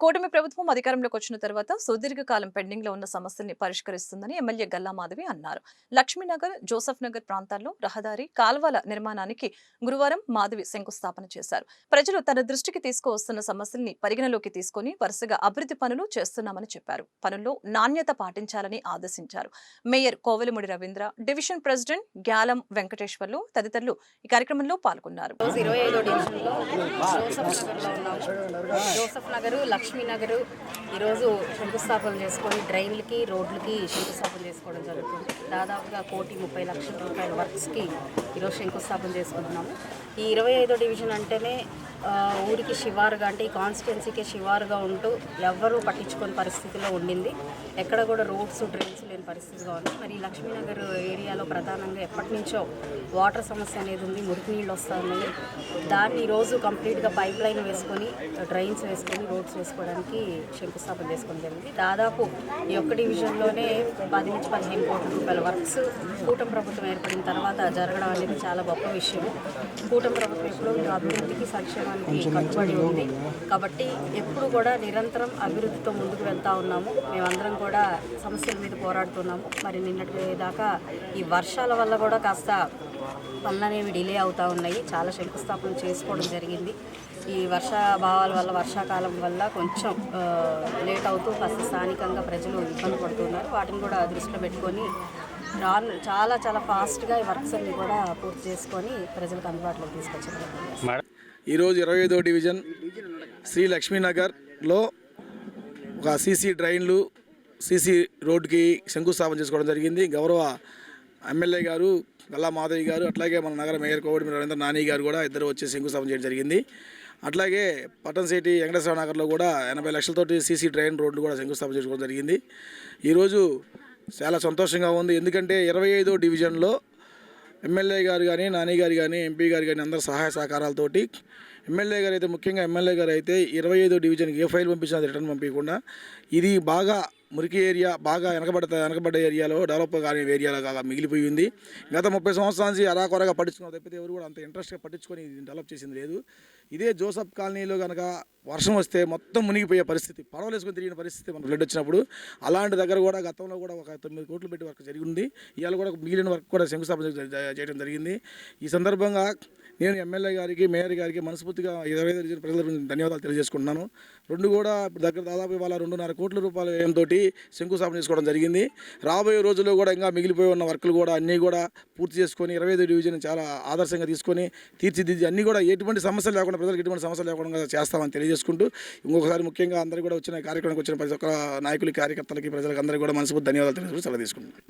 కూటమి ప్రభుత్వం అధికారంలోకి వచ్చిన తర్వాత సుదీర్ఘకాలం పెండింగ్లో ఉన్న సమస్యల్ని పరిష్కరిస్తుందని ఎమ్మెల్యే గల్లా మాధవి అన్నారు. లక్ష్మీనగర్ జోసఫ్ నగర్ ప్రాంతాల్లో రహదారి కాల్వల నిర్మాణానికి గురువారం మాధవి శంకుస్థాపన చేశారు. ప్రజలు తన దృష్టికి తీసుకువస్తున్న సమస్యల్ని పరిగణలోకి తీసుకుని వరుసగా అభివృద్ధి పనులు చేస్తున్నామని చెప్పారు. పనుల్లో నాణ్యత పాటించాలని ఆదేశించారు. Mayor Kovelamudi Ravindra division president Gyalam Venkateswarlu తదితరులు ఈ కార్యక్రమంలో పాల్గొన్నారు. లక్ష్మీనగర్ ఈరోజు శంకుస్థాపన చేసుకొని డ్రైన్లకి రోడ్లకి శంకుస్థాపన చేసుకోవడం జరుగుతుంది. దాదాపుగా కోటి ముప్పై లక్షల రూపాయల వర్క్స్కి ఈరోజు శంకుస్థాపన చేసుకుంటున్నాము. ఈ ఇరవై ఐదో డివిజన్ అంటేనే ఊరికి శివారుగా అంటే ఈ కాన్స్టిట్యున్సీకి శివారుగా ఉంటూ ఎవ్వరూ పట్టించుకోని పరిస్థితిలో ఉండింది. ఎక్కడ కూడా రోడ్స్ డ్రైన్స్ లేని పరిస్థితిగా ఉంది. మరి లక్ష్మీనగర్ ఏరియాలో ప్రధానంగా ఎప్పటి నుంచో వాటర్ సమస్య అనేది ఉంది మురికి నీళ్ళు వస్తూ ఉన్నాయి దాన్ని ఈరోజు కంప్లీట్గా పైప్ లైన్ వేసుకొని డ్రైన్స్ వేసుకొని రోడ్స్ వేసుకోవడానికి శంకుస్థాపన చేసుకోవడం జరిగింది. దాదాపు ఈ ఒక్క డివిజన్లోనే పది నుంచి పదిహేను కోట్ల రూపాయల వర్క్స్ కూటమి ప్రభుత్వం ఏర్పడిన తర్వాత జరగడం అనేది చాలా గొప్ప విషయం. కూటమి ప్రభుత్వం ఎప్పుడూ అభివృద్ధికి సంక్షేమానికి కట్టుబడి ఉంది. కాబట్టి ఎప్పుడు కూడా నిరంతరం అభివృద్ధితో ముందుకు వెళ్తా ఉన్నాము. మేమందరం కూడా సమస్యల మీద పోరాడుతున్నాము. మరి నిన్నటి దాకా ఈ వర్షాల వల్ల కూడా కాస్త పనులనేవి డిలే అవుతూ ఉన్నాయి. చాలా శంకుస్థాపన చేసుకోవడం జరిగింది. ఈ వర్షాభావాల వల్ల వర్షాకాలం వల్ల కొంచెం లేట్ అవుతూ కాస్త స్థానికంగా ప్రజలు ఇబ్బంది పడుతున్నారు. వాటిని కూడా దృష్టిలో పెట్టుకొని రాను చాలా చాలా ఫాస్ట్గా ఈ వర్క్స్ అన్ని కూడా పూర్తి చేసుకొని ప్రజలకు అందుబాటులోకి తీసుకొచ్చారు ఈరోజు ఇరవై ఐదో డివిజన్ శ్రీ లక్ష్మీనగర్లో ఒక సీసీ డ్రైన్లు సీసీ రోడ్డుకి శంకుస్థాపన చేసుకోవడం జరిగింది. గౌరవ ఎమ్మెల్యే గారు గల్లా మాధవి గారు అట్లాగే మన నగర మేయర్ కోవిడ్ రవీంద్ర నాని గారు కూడా ఇద్దరు వచ్చి శంకుస్థాపన చేయడం జరిగింది. అట్లాగే పట్టణసిటీ వెంకటేశ్వర నగర్లో కూడా ఎనభై లక్షలతోటి సీసీ డ్రైన్ రోడ్లు కూడా శంకుస్థాపన చేసుకోవడం జరిగింది. ఈరోజు చాలా సంతోషంగా ఉంది. ఎందుకంటే ఇరవై ఐదో డివిజన్లో ఎమ్మెల్యే గారు కానీ నాని గారు కానీ ఎంపీ గారు కానీ అందరు సహాయ సహకారాలతోటి ఎమ్మెల్యే గారు అయితే ముఖ్యంగా ఎమ్మెల్యే గారు అయితే ఇరవై ఐదో డివిజన్కి ఏ ఫైల్ పంపించినా రిటర్న్ పంపించకుండా ఇది బాగా మురికి ఏరియా బాగా వెనకబడత వెనకబడ్డ ఏరియాలో డెవలప్ కాని ఏరియాలో కాగా మిగిలిపోయింది గత ముప్పై సంవత్సరాల నుంచి అరాకొరగా పట్టించుకున్న తప్పితే ఎవరు కూడా అంత ఇంట్రెస్ట్గా పట్టించుకొని ఇది డెవలప్ చేసింది లేదు. ఇదే జోసఫ్ కాలనీలో కనుక వర్షం వస్తే మొత్తం మునిగిపోయే పరిస్థితి పడవలు వేసుకొని తిరిగిన పరిస్థితి మన బ్లడ్ వచ్చినప్పుడు. అలాంటి దగ్గర కూడా గతంలో కూడా ఒక తొమ్మిది కోట్లు పెట్టి వర్క్ జరిగింది. ఇవాళ కూడా మిగిలిన వర్క్ కూడా శంకుస్థాపన చేయడం జరిగింది. ఈ సందర్భంగా నేను ఎమ్మెల్యే గారికి మేయర్ గారికి మనస్ఫూర్తిగా ఇరవై ఐదు రీజన్ ప్రజల గురించి ధన్యవాదాలు తెలియజేసుకుంటున్నాను. రెండు కూడా దగ్గర దాదాపు ఇవాళ రెండున్నర కోట్ల రూపాయల వ్యయంతో శంకుస్థాపన చేసుకోవడం జరిగింది. రాబోయే రోజుల్లో కూడా ఇంకా మిగిలిపోయి ఉన్న వర్కులు కూడా అన్నీ కూడా పూర్తి చేసుకొని ఇరవై ఐదు డివిజన్ చాలా ఆదర్శంగా తీసుకొని తీర్చిదిద్ది అన్నీ కూడా ఎటువంటి సమస్యలు లేకుండా ప్రజలకు ఎటువంటి సమస్యలు లేకుండా చేస్తామని తెలియజేసుకుంటూ ఇంకొకసారి ముఖ్యంగా అందరూ కూడా వచ్చిన కార్యక్రమానికి వచ్చిన ప్రతి ఒక్క నాయకులు కార్యకర్తలకి ప్రజలకు అందరికీ కూడా మనస్ఫూర్తి ధన్యవాదాలు తెలియజేసుకుంటూ సెలవు తీసుకుంటున్నాను.